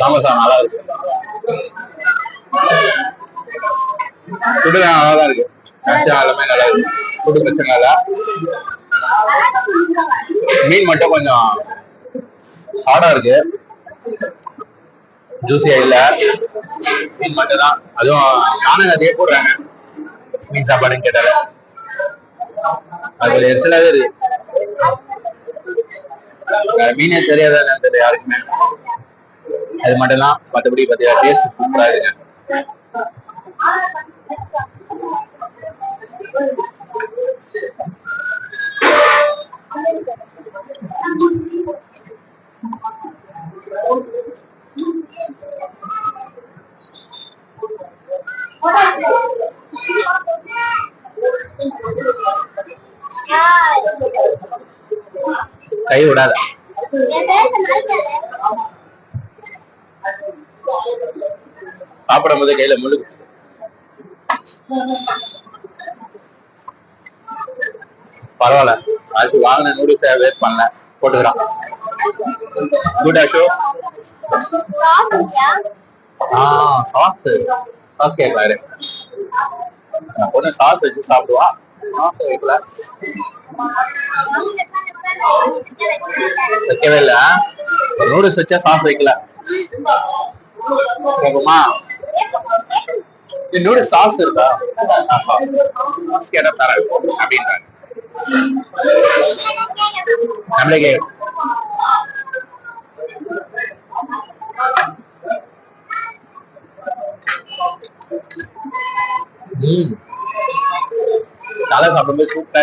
சமோசா நல்லா இருக்கு. ஃபுட்டு நல்லா இருக்கு. பிரச்சனை எல்லாமே நல்லா இருக்கு. ஃபுட்டு பிரச்சனை இல்லை. மீன் மட்டும் கொஞ்சம் ஹார்டா இருக்கு. ஜூசியா இல்ல. மீன் மட்டும் தான் அதுவும் நானும் அதே போடுறாங்க மீன் சாப்பாடுன்னு கேட்டால. அதுல எத்தனை இருக்கு மீனே தெரியாத தெரியாது யாருக்குமே? அது மட்டும் தான் மற்றபடி பார்த்தீங்கன்னா டேஸ்ட் சூப்பரா இருக்கு. கை விடாத. சாப்பிடும் போது கையில முழு பரவாயில்ல. அது வாங்கின நூடுல்ஸை வேஸ்ட் பண்ணல. போட்டுக்கிறான். குட் அஷோ ஆ சாஸ் சாஸ் கேட்கலாரு பொண்ணு சாஸ் வச்சு சாப்பிடுவா. சாஸ் வைக்கல. வைக்கவே இல்ல. நூடுல்ஸ் வச்சா சாஸ் வைக்கல. கேக்குமா நூடுல்ஸ் சாஸ் இருக்கா? சாஸ் சாஸ் கேட்டா தர அப்படின்றாங்க நம்மளே ம். நல்லா சாப்பிடும்போது சூப்பரா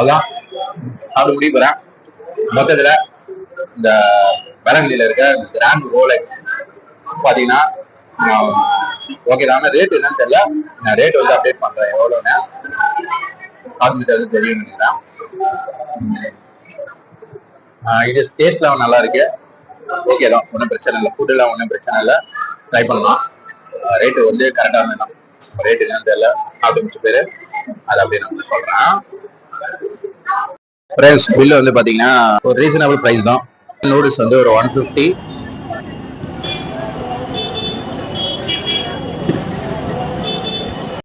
அதான் அது முடிவு வரேன் மொத்தத்துல இந்த வேளங்கல்லில இருக்க கிராண்ட் ரோலெக்ஸ் பாத்தீங்கன்னா ஓகே தான். ரேட் என்னன்னு தெரியல. நான் ரேட் வந்து அப்டேட் பண்றேன். எவ்வளோன்னு காமிச்சது தெரியும் நினைக்கிறேன். இது டேஸ்ட்லாம் நல்லா இருக்கு. ஓகே தான். ஒன்றும் பிரச்சனை இல்லை. ஃபுட்டுலாம் ஒன்றும் பிரச்சனை இல்லை. ட்ரை பண்ணலாம். ரேட்டு வந்து கரெக்டாக வேணும் ரேட் என்னன்னு தெரியல. அப்படின்னு பேர் அது அப்படியே நான் சொல்கிறேன் பிரைஸ் ஃப்ரெண்ட்ஸ் பில்லு வந்து பாத்தீங்கன்னா ஒரு ரீசனபிள் பிரைஸ் தான். நூடுல்ஸ் வந்து ஒரு ஒன் ஃபிஃப்டி